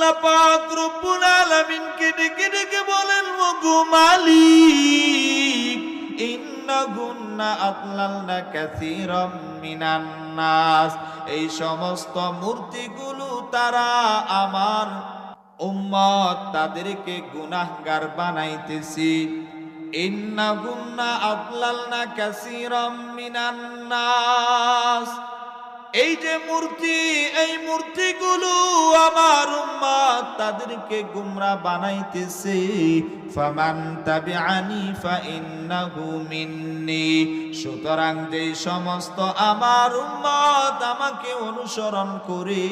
আল্লাহ পাক রব্বুল আলামিনকে ডেকে ডেকে বলেন ওগো মালিক ইন্নাগুন্না আতলালনা কাসীরাম মিনান নাস। এই সমস্ত মূর্তিগুলো তারা আমার উম্মত, তাদেরকে গুনাহগার বানাইতেছি। ইন্নাগুন্না আতলালনা কাসীরাম মিনান নাস। এই যে মূর্তি, এই মূর্তিগুলো আমার উম্মত তাদেরকে গুমরা বানাইতেছে। ফামান তাবিআনি ফা ইন্নাহু মিন্নি। সুতরাং যে সমস্ত আমার উম্মত আমাকে অনুসরণ করে,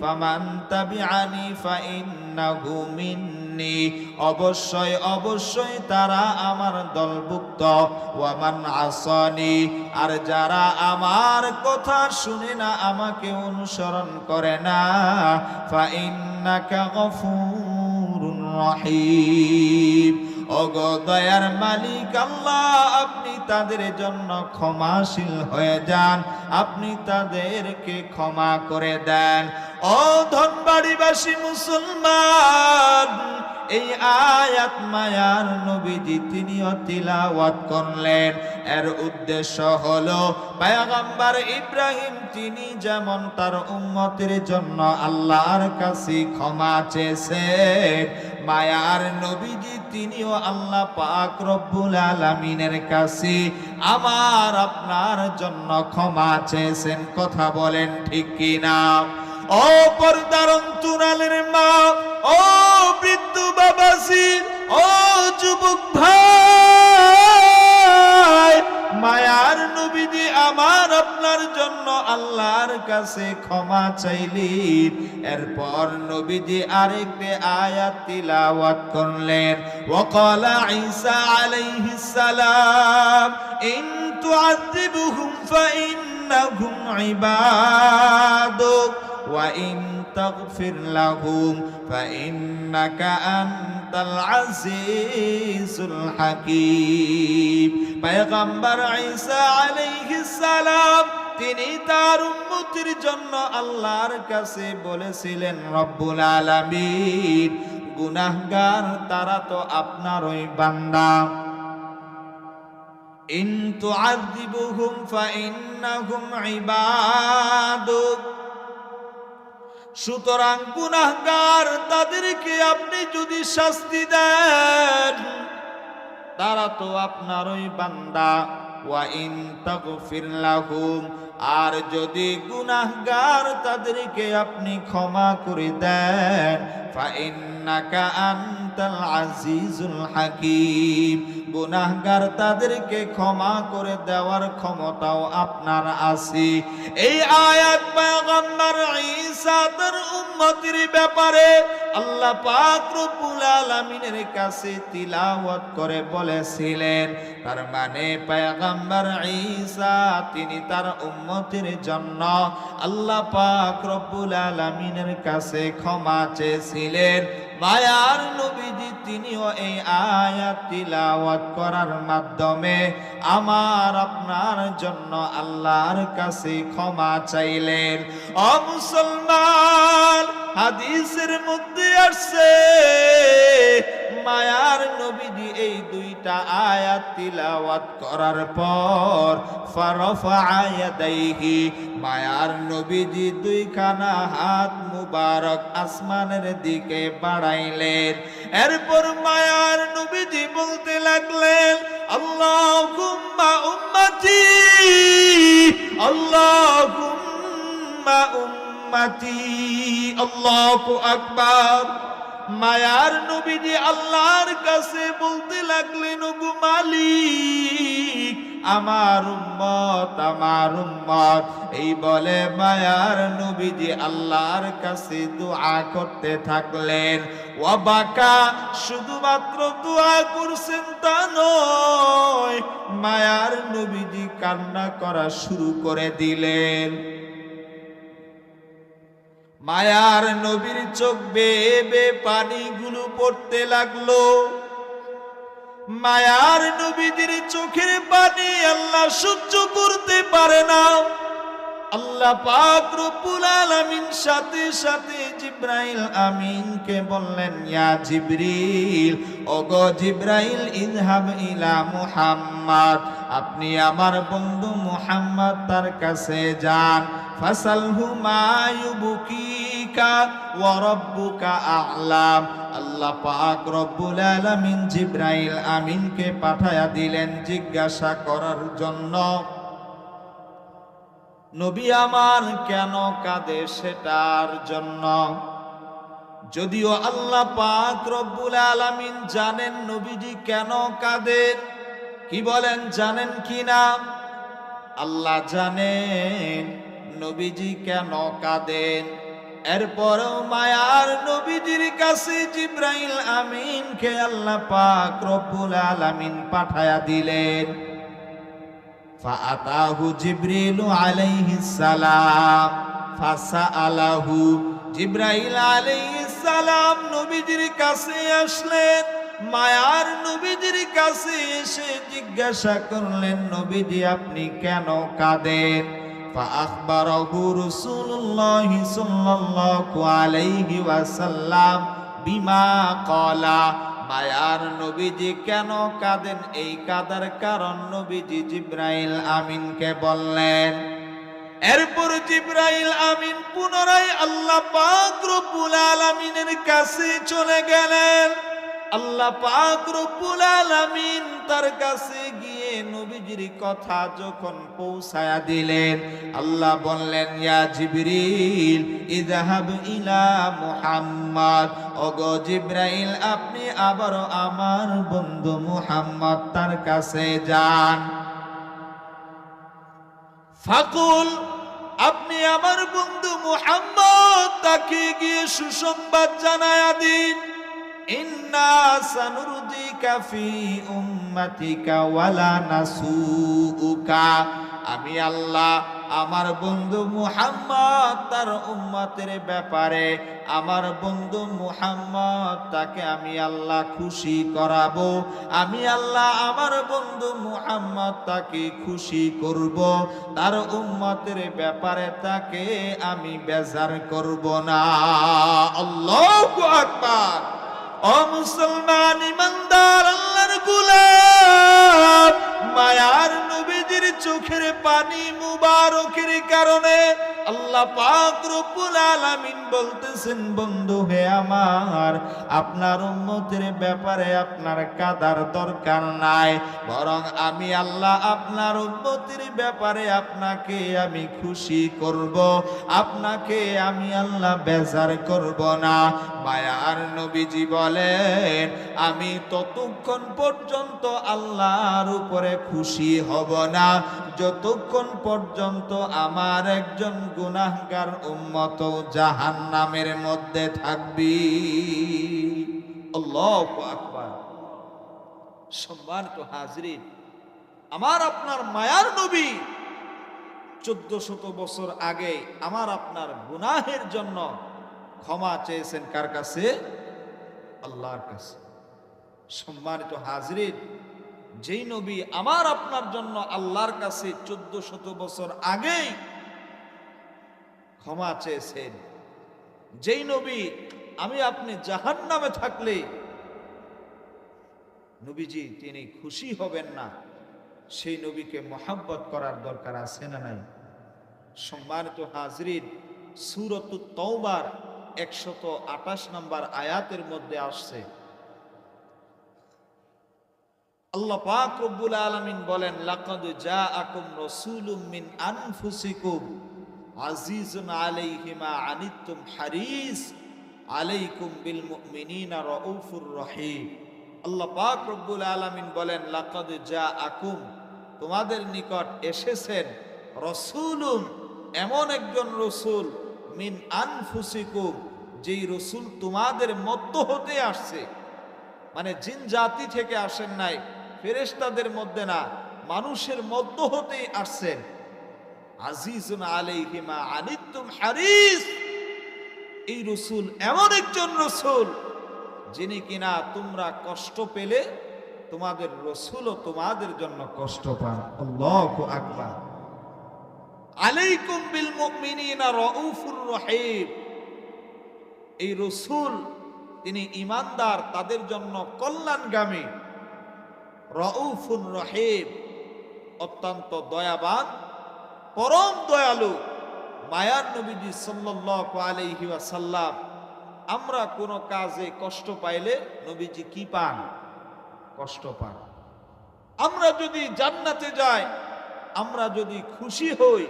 ফামান তাবিআনি ফা ইন্নাহু অবশ্যই অবশ্যই তারা আমার দলভুক্ত। ওয়ামান আসনি, আর যারা আমার কথা শুনে না, আমাকে অনুসরণ করে না। ফাইন্নাকা গফুরুর রহিম। ওগো দয়ার মালিক আল্লাহ, আপনি তাদের জন্য ক্ষমাশীল হয়ে যান। আপনি তাদেরকে ক্ষমা করে দেন। ও ধনবাড়িবাসী মুসলমান, এই আয়াত মায়ার নবীজি তিনিও তিলাওয়াত করলেন। এর উদ্দেশ্য হলো, পায়গাম্বার ইব্রাহিম তিনি যেমন তার উম্মতের জন্য আল্লাহর কাছে ক্ষমা চেয়েছেন মায়ার নবীজি, তিনিও আল্লাহ পাক রব্বুল আলামিনের কাছে, আমার আপনার জন্য ক্ষমা চেয়েছেন, কথা বলেন ঠিক কিনা? ও পর্দার অন্তরালের মা, ও বৃদ্ধ বাবাসি ও যুবক ভাই মায়ার নবীজি আমার আপনার জন্য আল্লাহর কাছে ক্ষমা চাইলেন এরপর নবীজি আরেকটি আয়াত তিলাওয়াত করলেন وقال عيسى عليه السلام إن تعذبهم فإنهم عبادك وإن تغفر لهم فإنك أنت العزيز الحكيم পয়গম্বর ঈসা আলাইহিস সালাম তিনি তার উম্মতের জন্য আল্লাহর কাছে বলেছিলেন রব্বুল আলামিন গুনাহগার তারা তো আপনারই বান্দা ইন তুআযিবুহুম ফাইন্নাহুম ইবাদুক সুতরাং গুনাহগার তাদেরকে আপনি যদি শাস্তি দেন, তারা তো আপনারই বান্দা। আর যদি গুনাহগার তাদেরকে আপনি ক্ষমা করে দেন গুনাহগার তাদেরকে ক্ষমা করে দেওয়ার ক্ষমতাও আপনার আছে। এই আয়াত পয়গম্বর ঈসা তার ব্যাপারে আল্লাহ পাক রব্বুল আলামিনের কাছে তিলাওয়াত করে বলেছিলেন। তার মানে পয়গম্বর ঈসা তিনি তার উম্মতের জন্য আল্লাহ পাক রব্বুল আলামিনের কাছে ক্ষমা চেয়েছিলেন। মায়ার নবীজি তিনিও এই আয়াত তিলাওয়াত করার মাধ্যমে আমার আপনার জন্য আল্লাহর কাছে ক্ষমা চাইলেন। ও মুসলমান হাদিসের মধ্যে আসছে, মায়ার নবীজি এই দুইটা আয়াত তিলাওয়াত করার পর, ফারফা আয়াদাইহি মায়ার নবীজি দুইখানা হাত মুবারক আসমানের দিকে বাড়াইলেন। এরপর মায়ার নবীজি বলতে লাগলেন, আল্লাহুম্মা উম্মতি, আল্লাহুম্মা উম্মতি আল্লাহু আকবার। মায়ার নবীজি আল্লাহর কাছে বলতে লাগলেন গো মালিক, আমার উম্মত আমার উম্মত। এই বলে মায়ার নবীজি আল্লাহর কাছে দোয়া করতে থাকলেন। ও বাকা শুধুমাত্র দোয়া করছেন তা নয়, মায়ার নবীজি কান্না করা শুরু করে দিলেন। মায়ার নবীর চোখ বেয়ে পানিগুলো পড়তে লাগল। মায়ার নবীদের চোখের পানি আল্লাহ সহ্য করতে পারে না। আল্লাহ পাক রব্বুল আলামিন সাথে সাথে জিব্রাইল আমিনকে বললেন, ইয়া জিবরিল, ওগো জিব্রাইল ইযহাব ইলা মুহাম্মদ, আপনি আমার বন্ধু মুহাম্মদ তার কাছে যান। ফাসালহু মা ইউবকিকা ওয়া রাব্বুকা আ'লাম। আল্লাহ পাক রব্বুল আলামিন জিব্রাইল আমিনকে পাঠায়া দিলেন জিজ্ঞাসা করার জন্য। নবী আমার কেন কাঁদে সেটার জন্য? যদিও আল্লাহ পাক রব্বুল আলামিন জানেন নবীজি কেন কাঁদেন কি বলেন জানেন কি না? আল্লাহ জানেন নবীজি কেন কাঁদেন এরপরও মায়ার নবীজির কাছে জিব্রাইল আমিনকে আল্লাহ পাক রব্বুল আলামিন পাঠায়া দিলেন। فأتاه جبريل عليه السلام فسأله জিব্রাইল আলাইহিস সালাম নবীজির কাছে আসলেন মায়ার নবীজির কাছে এসে জিজ্ঞাসা করলেন নবীজি আপনি কেন কাঁদেন فأخبره رسول الله صلى الله عليه وسلم বিমা কলা। মায়ার নবীজি কেন কাঁদেন? এই কাদার কারণ নবীজি জিব্রাইল আমিনকে বললেন, এরপর জিব্রাইল আমিন পুনরায় আল্লাহ পাক রব্বুল আলামিনের কাছে চলে গেলেন। আল্লাহ পাক রব্বুল আলামিন তার কাছে গিয়ে নবীজির কথা যখন পৌঁছায়া দিলেন, আল্লাহ বললেন, ইয়া জিবরিল, ইযহাব ইলা মুহাম্মদ। ওগো জিব্রাইল, আপনি আবারও আমার বন্ধু মুহাম্মদ তার কাছে যান। ফাকুল, আপনি আমার বন্ধু মুহাম্মদ, তাকে গিয়ে সুসংবাদ জানায়া দিন। আমি আল্লাহ, আমার বন্ধু মুহাম্মদ তার উম্মতের ব্যাপারে, আমার বন্ধু মুহাম্মদ তাকে আমি আল্লাহ খুশি করাবো। আমি আল্লাহ, আমার বন্ধু মুহাম্মদ তাকে খুশি করব। তার উম্মতের ব্যাপারে তাকে আমি বেজার করব না। আল্লাহু আকবার। ও মুসলমান ইমানদার, আল্লাহর গুলাম। মায়ার নবীজির চোখের পানি মুবারকের কারণে আল্লাহ পাক রব্বুল আলামিন বলতেছেন, বন্ধু হে আমার, আপনার উম্মতের ব্যাপারে আপনার কাদার দরকার নাই। বরং আমি আল্লাহ আপনার উম্মতের ব্যাপারে আপনাকে আমি খুশি করব। আপনাকে আমি আল্লাহ বেজার করব না। মায়ার নবীজি বলেন, আমি ততক্ষণ পর্যন্ত আল্লাহর উপরে খুশি হব না। যতক্ষণ পর্যন্ত আমার একজন গুনাহগার উম্মত জাহান নামের মধ্যে থাকবি। আকবার। সম্মানিত হাজরিন, আমার আপনার মায়ার নবী চোদ্দ শত বছর আগে আমার আপনার গুনাহের জন্য ক্ষমা চেয়েছেন কার কাছে? আল্লাহর কাছে। সম্মানিত হাজরিন, যেই নবী আমার আপনার জন্য আল্লাহর কাছে চোদ্দ শত বছর আগেই ক্ষমা চেয়েছেন, যেই নবী আমি আপনি জাহান নামে থাকলে নবীজি তিনি খুশি হবেন না। সেই নবীকে মহাব্বত করার দরকার আছে না নাই? সম্মানিত হাজরিন, সুরত তওবার একশত আঠাশ নম্বর আয়াতের মধ্যে আসছে। আল্লাহ পাক রব্বুল আলামিন বলেন রাসূলুম আনফুসিকুম আজিজুন হারিস আলাইকুম বিল মুমিনিনা রাউফুর রহিম। আল্লাহ পাক রব্বুল আলামিন বলেন, লাকাদ জাআকুম, তোমাদের নিকট এসেছেন রসুলুন এমন একজন রসুল মিন আনফুসিকুম, যেই রসুল তোমাদের মধ্য হতে আসছে। মানে জিন জাতি থেকে আসেন নাই, ফেরেশতাদের মধ্যে না, মানুষের মধ্য হতেই আসছেন। আজিজুন আলাইহিমা আনিতুম হারিস। এই রসুল এমন একজন রসুল, যিনি কিনা তোমরা কষ্ট পেলে তোমাদের রসুলও তোমাদের জন্য কষ্ট পান। আল্লাহু আকবার। আলাইকুম বিল মুমিনিনা রাউফুর রহিম। এই রসুল, তিনি ইমানদার, তাদের জন্য কল্যাণগামী। রউফুন রহিম, অত্যন্ত দয়াবান, পরম দয়ালু। মায়ার নবীজি সাল্লাল্লাহু আলাইহি ওয়াসাল্লাম, আমরা কোনো কাজে কষ্ট পাইলে নবীজি কি পান? কষ্ট পান। আমরা যদি জান্নাতে যাই, আমরা যদি খুশি হই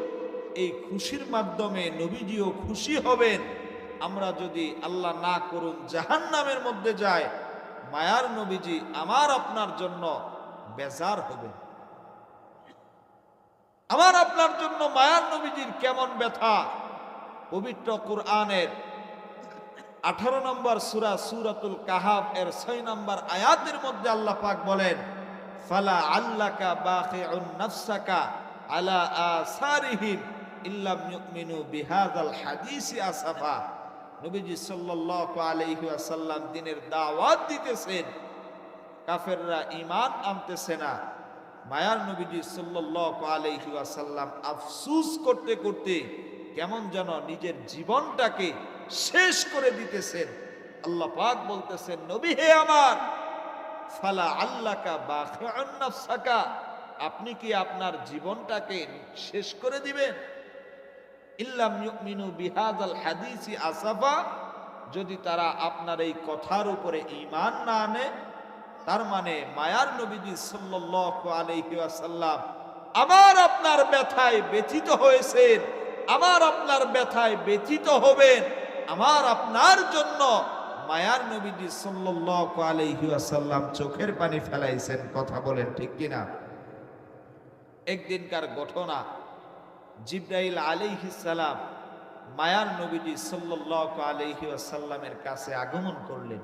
এই খুশির মাধ্যমে নবীজিও খুশি হবেন। আমরা যদি আল্লাহ না করুন, জাহান্নামের মধ্যে যাই মায়ার নবীজি আমার আপনার জন্য বেজার হবে আমার আপনার জন্য মায়ার নবীজির কেমন ব্যথা? পবিত্র কুরআনের আঠারো নম্বর সুরা সুরাতুল কাহাব এর ছয় নম্বর আয়াতের মধ্যে আল্লাহ পাক বলেন, ফালা আল্লাকা বাখিউন নাফসাকা আলা ইল্লাম ইউমিনু বিহাদাল হাদিসি আসাফা। নবীজি সাল্লাল্লাহু আলাইহি ওয়াসাল্লাম দিনের দাওয়াত দিতেছেন। কাফেররা ঈমান আনতেছে না। মায়ার নবীজি সাল্লাল্লাহু আলাইহি ওয়াসাল্লাম আফসুস করতে করতে কেমন যেন নিজের জীবনটাকে শেষ করে দিতেছেন। আল্লাহ পাক বলতেছেন, নবী হে আমার, ফালা আল্লাকা নাফসাকা, আপনি কি আপনার জীবনটাকে শেষ করে দিবেন? ইল্লাম ইউমিনু বিহাদাল হাদিসি আসাফা, যদি তারা আপনার এই কথার উপরে ইমান না আনে, তার মানে মায়ার নবীজি সাল্লাল্লাহু আলাইহি ওয়াসাল্লাম আমার আপনার ব্যথায় ব্যথিত হয়েছেন আমার আপনার ব্যথায় ব্যথিত হবেন আমার আপনার জন্য মায়ার নবীজি সাল্লাল্লাহু আলাইহি ওয়াসাল্লাম চোখের পানি ফেলাইছেন, কথা বলেন ঠিক কিনা? একদিনকার ঘটনা জিব্রাইল সালাম মায়ার নবীজি সাল্লাল্লাহু আলাইহি ওয়াসাল্লামের কাছে আগমন করলেন।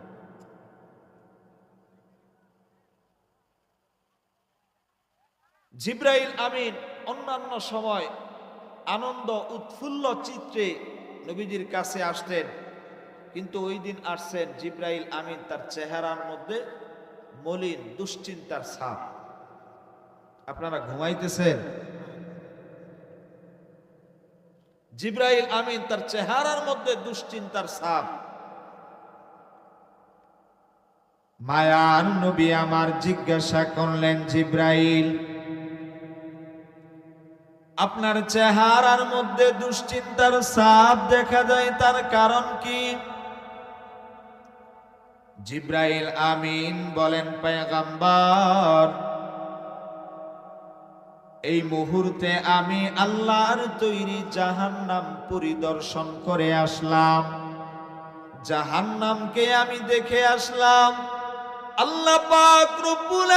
জিব্রাইল আমিন অন্যান্য সময় আনন্দ, উৎফুল্ল চিত্রে নবীজির কাছে আসতেন, কিন্তু ওই দিন আসছেন জিব্রাইল আমিন তার চেহারার মধ্যে মলিন দুশ্চিন্তার ছাপ। আপনারা ঘুমাইতেছেন? জিব্রাইল আমিন তার চেহারার মধ্যে দুশ্চিন্তার সাপ মায়ার নবী আমার জিজ্ঞাসা করলেন, জিব্রাইল, আপনার চেহারার মধ্যে দুশ্চিন্তার সাপ দেখা যায়, তার কারণ কি? জিব্রাইল আমিন বলেন পেগাম্বার এই মুহূর্তে আমি আল্লাহর তৈরি জাহান্নাম পরিদর্শন করে আসলাম। জাহান্নামকে আমি দেখে আসলাম। আল্লাহ পাক রব্বুল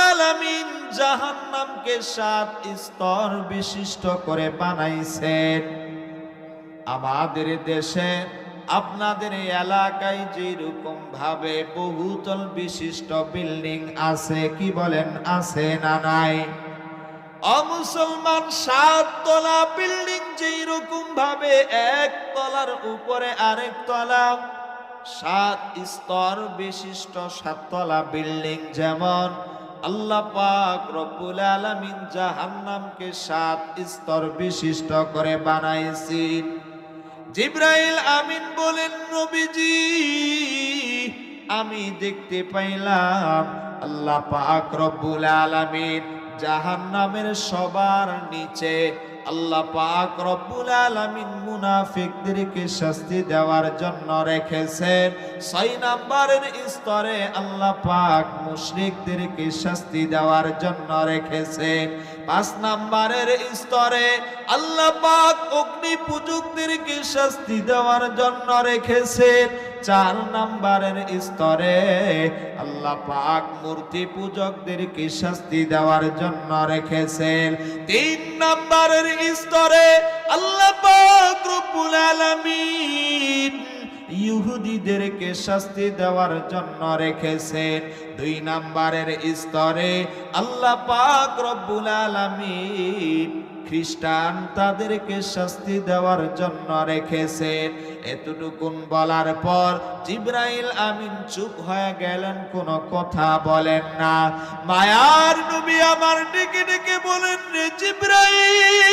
জাহান্নামকে সাত স্তর বিশিষ্ট করে বানাইছেন। আমাদের দেশে, আপনাদের এলাকায় যেরকম ভাবে বহুতল বিশিষ্ট বিল্ডিং আছে, কি বলেন, আছে না নাই? অমুসলমান সাত তলা বিল্ডিং যেই রকম ভাবে এক তলার উপরে আরেক তলা, সাত স্তর বিশিষ্ট সাততলা বিল্ডিং যেমন আল্লাহ পাক রব্বুল আলামিন জাহান্নামকে সাত স্তর বিশিষ্ট করে বানাইছি জিব্রাইল আমিন বলেন, নবীজি, আমি দেখতে পাইলাম আল্লাহ পাক রব্বুল আলামিন জাহান্নামের সবার নিচে আল্লাহ পাক রব্বুল আলামিন মুনাফিকদেরকে শাস্তি দেওয়ার জন্য রেখেছেন। ছয় নাম্বারের স্তরে আল্লাহ পাক মুশরিকদেরকে শাস্তি দেওয়ার জন্য রেখেছেন। পাঁচ নাম্বারের স্তরে আল্লাহ পাক অগ্নি পূজকদেরকে শাস্তি দেওয়ার জন্য রেখেছেন। চার নাম্বারের স্তরে আল্লাহ পাক মূর্তি পূজকদেরকে শাস্তি দেওয়ার জন্য রেখেছেন। তিন নাম্বারের স্তরে আল্লাহ পাক রব্বুল আলামিন ইহুদিদেরকে শাস্তি দেওয়ার জন্য রেখেছেন। দুই নাম্বারের স্তরে আল্লাহ পাক রব্বুল আলামিন খ্রিস্টান তাদেরকে শাস্তি দেওয়ার জন্য রেখেছেন। এতটুকুন বলার পর জিব্রাইল আমিন চুপ হয়ে গেলেন, কোনো কথা বলেন না। মায়ার নবী আমার ডেকে ডেকে বলেন, রে জিব্রাইল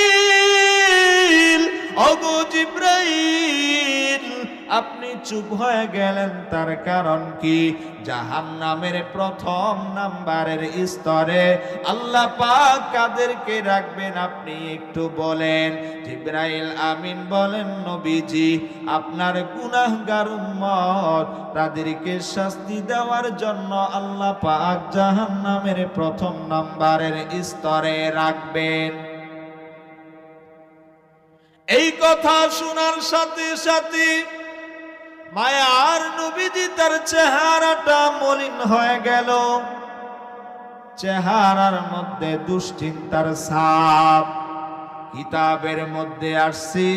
ওগো জিব্রাইল আপনি চুপ হয়ে গেলেন, তার কারণ কি? জাহান নামের প্রথম নাম্বারের স্তরে আল্লাহ পাক কাদেরকে রাখবেন, আপনি একটু বলেন। জিব্রাইল আমিন বলেন, নবীজি, আপনার গুনাহগার উম্মত, তাদেরকে শাস্তি দেওয়ার জন্য আল্লাহ পাক জাহান নামের প্রথম নাম্বারের স্তরে রাখবেন। এই কথা শোনার সাথে সাথে মায়ার নবীজি তার চেহারাটা মলিন হয়ে গেল। চেহারার মধ্যে দুশ্চিন্তার সাপ কিতাবের মধ্যে আসছি।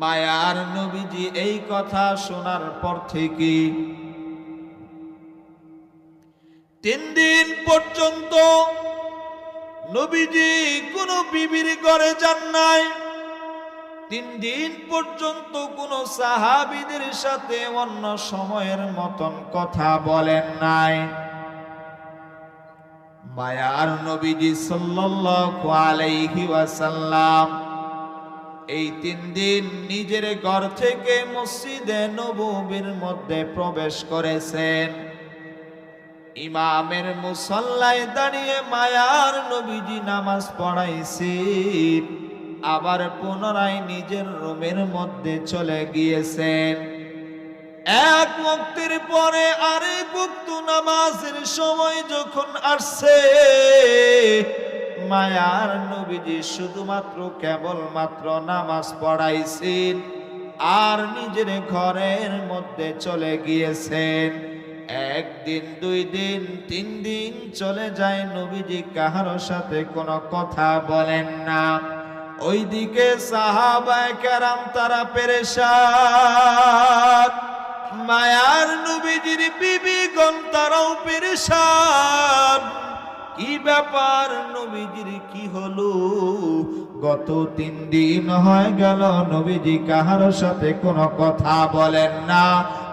মায়ার নবীজি এই কথা শোনার পর থেকে তিন দিন পর্যন্ত নবীজি কোনো বিবির ঘরে যান নাই। তিন দিন পর্যন্ত কোন সাহাবিদের সাথে অন্য সময়ের মতন কথা বলেন নাই। মায়ার নবীজি সাল্লাল্লাহু এই তিন দিন নিজের ঘর থেকে মসজিদে নববীর মধ্যে প্রবেশ করেছেন। ইমামের মুসল্লায় দাঁড়িয়ে মায়ার নবীজি নামাজ পড়াইছে আবার পুনরায় নিজের রুমের মধ্যে চলে গিয়েছেন। এক মুক্তির পরে আরেক মুক্ত নামাজের সময় যখন আসছে, মায়ার নবীজি শুধুমাত্র কেবলমাত্র নামাজ পড়াইছেন আর নিজের ঘরের মধ্যে চলে গিয়েছেন। একদিন, দুই দিন, তিন দিন চলে যায় নবীজি, কাহারো সাথে কোনো কথা বলেন না। ওইদিকে সাহাবায় কেরাম তারা পেরেশান। মায়ার নবীজির বিবিগণ তারাও পেরেশান। কি ব্যাপার নবীজির কি হলো? গত তিন দিন হয়ে গেল নবীজি কাহারো সাথে কোনো কথা বলেন না।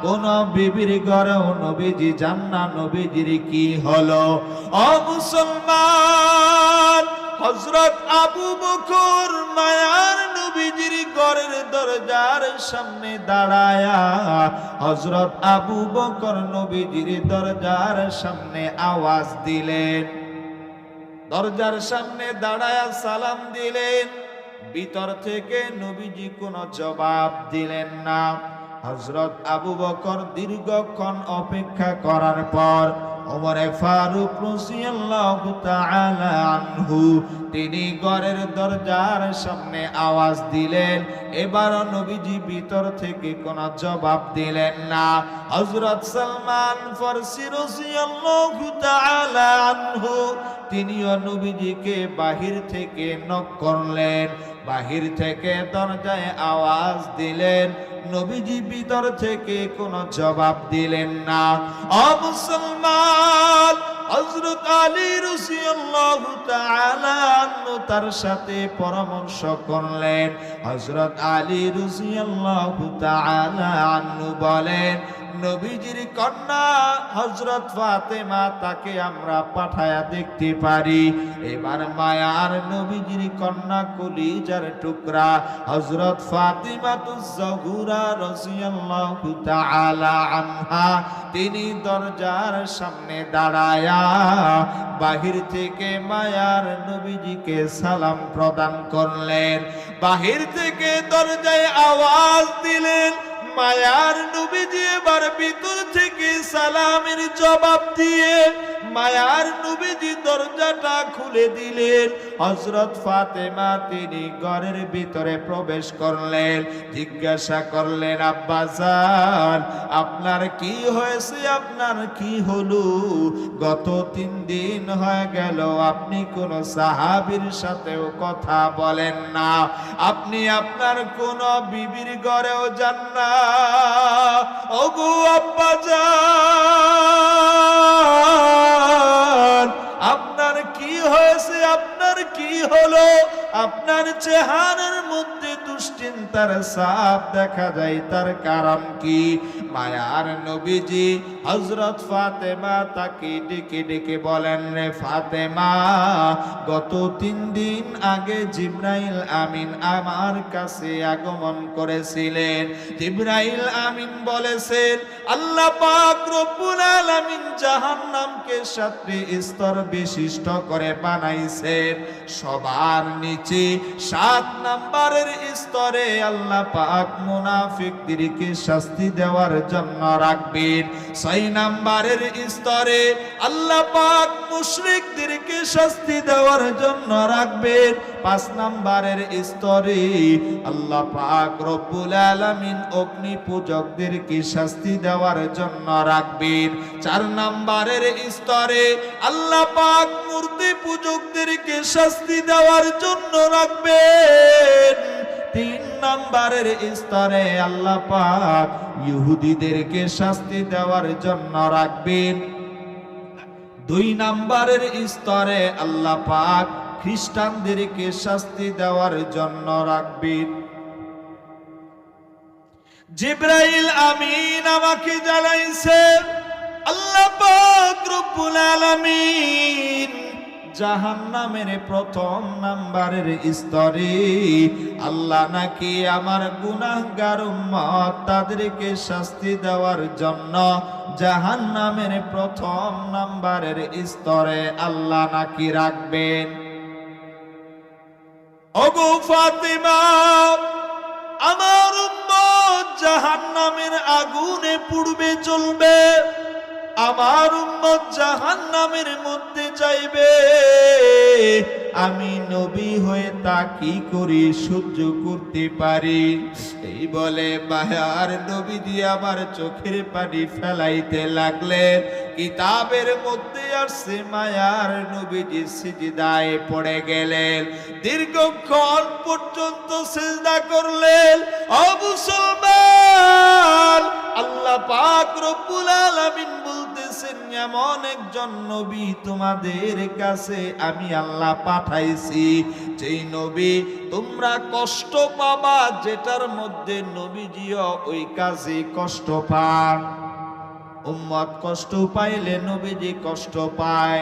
কোন বিবির ঘরেও নবীজি যান না নবীজির কি হলো। ও মুসলমান হজরত আবু বকর মায়ার নবীজির ঘরের দরজার সামনে দাঁড়ায়া হজরত আবু বকর নবীজির দরজার সামনে আওয়াজ দিলেন। দরজার সামনে দাঁড়ায়া সালাম দিলেন। ভিতর থেকে নবীজি কোনো জবাব দিলেন না। হজরত আবু বকর দীর্ঘক্ষণ অপেক্ষা করার পর ওমরে ফারুক রাদিয়াল্লাহু তাআলা আনহু তিনি ঘরের দরজার সামনে আওয়াজ দিলেন। এবার নবীজি ভিতর থেকে কোনো জবাব দিলেন না। হযরত সালমান আনহু, তিনিও নবীজিকে বাহির থেকে নক করলেন। বাহির থেকে দরজায় আওয়াজ দিলেন। নবীজি ভিতর থেকে কোনো জবাব দিলেন না। অ মুসলমান হযরত আলী রাদিয়াল্লাহু তাআলা তার সাথে পরামর্শ করলেন। হজরত আলী রাদিয়াল্লাহু তাআলা বলেন নবীজির কন্যা হজরত ফাতেমা তাকে আমরা পাঠায়া দেখতে পারি। এবার মায়ার নবীজির কন্যা কলিজার টুকরা হজরত ফাতিমা তুজহুরা রাদিয়াল্লাহু তাআলা আনহা, তিনি দরজার সামনে দাঁড়ায়া বাহির থেকে মায়ার নবীজিকে সালাম প্রদান করলেন। বাহির থেকে দরজায় আওয়াজ দিলেন মায়ার নবীজি এবার ভিতর থেকে সালামের জবাব দিয়ে মায়ার নবীজি দরজাটা খুলে দিলেন। হজরত ফাতেমা তিনি ঘরের ভিতরে প্রবেশ করলেন। জিজ্ঞাসা করলেন আব্বাজান আপনার কি হয়েছে? আপনার কি হলো? গত তিন দিন হয়ে গেল, আপনি কোন সাহাবীর সাথেও কথা বলেন না। আপনি আপনার কোন বিবির ঘরেও যান না। ওগো আব্বা যান আপনার কি হয়েছে, আপনার কি হলো? আপনার চেহারার মধ্যে দুশ্চিন্তার সাপ দেখা যায়, তার কারণ কি? মায়ার নবীজি হজরত ফাতেমা তাকে ডেকে ডেকে বলেন, রে ফাতেমা, গত তিন দিন আগে জিব্রাইল আমিন আমার কাছে আগমন করেছিলেন। জিব্রাইল আমিন বলেছেন, আল্লাহ পাক রব্বুল আলামিন জাহান্নামকে সাতটি স্তর বিশিষ্ট করে বানাইছেন। সবার নিচে সাত নাম্বারের স্তরে আল্লাহ পাক মুনাফিকদেরকে শাস্তি দেওয়ার জন্য রাখবেন। নাম্বারের স্তরে আল্লাহ পাক মুশরিকদেরকে শাস্তি দেওয়ার জন্য রাখবেন। পাঁচ নাম্বারের স্তরে আল্লাহ পাক রব্বুল আলামিন অগ্নি পূজকদেরকে শাস্তি দেওয়ার জন্য রাখবেন। চার নাম্বারের স্তরে আল্লাহ পাক মূর্তি পূজকদেরকে শাস্তি দেওয়ার জন্য রাখবেন। তিন নম্বরের স্তরে আল্লাহ পাক ইহুদিদেরকে শাস্তি দেওয়ার জন্য রাখবেন। দুই নম্বরের স্তরে আল্লাহ পাক খ্রিস্টানদেরকে শাস্তি দেওয়ার জন্য রাখবেন। জিব্রাইল আমিন আমাকে জানাইছে, আল্লাহ পাক রব্বুল আলামিন জাহান্নামের প্রথম নাম্বারের স্তরে আল্লাহ নাকি আমার গুনাহগার উম্মত তাদেরকে শাস্তি দেওয়ার জন্য জাহান্নামের প্রথম নাম্বারের স্তরে আল্লাহ নাকি রাখবেন? ওগো ফাতিমা, আমার উম্মত জাহান্নামের আগুনে পুড়বে চলবে আমার উম্মত জাহান্নামের মধ্যে যাইবে আমি নবী হয়ে তা কি করি সহ্য করতে পারি? এই বলে মায়ার নবী দিয়ে আমার চোখের পানি ফেলাইতে লাগলেন। কিতাবের মধ্যে আসছে মায়ার নবীজি সিজদায় পড়ে গেলেন। দীর্ঘক্ষণ পর্যন্ত সিজদা করলেন। ও মুসলমান, আল্লাহ পাক রব্বুল আলামিন বলতেছেন, এমন একজন নবী তোমাদের কাছে আমি আল্লাহ পাঠাইছি। যেই নবী তোমরা কষ্ট পাবা, যেটার মধ্যে নবীজিও ওই কাজে কষ্ট পান। উম্মত কষ্ট পাইলে নবীজি কষ্ট পায়।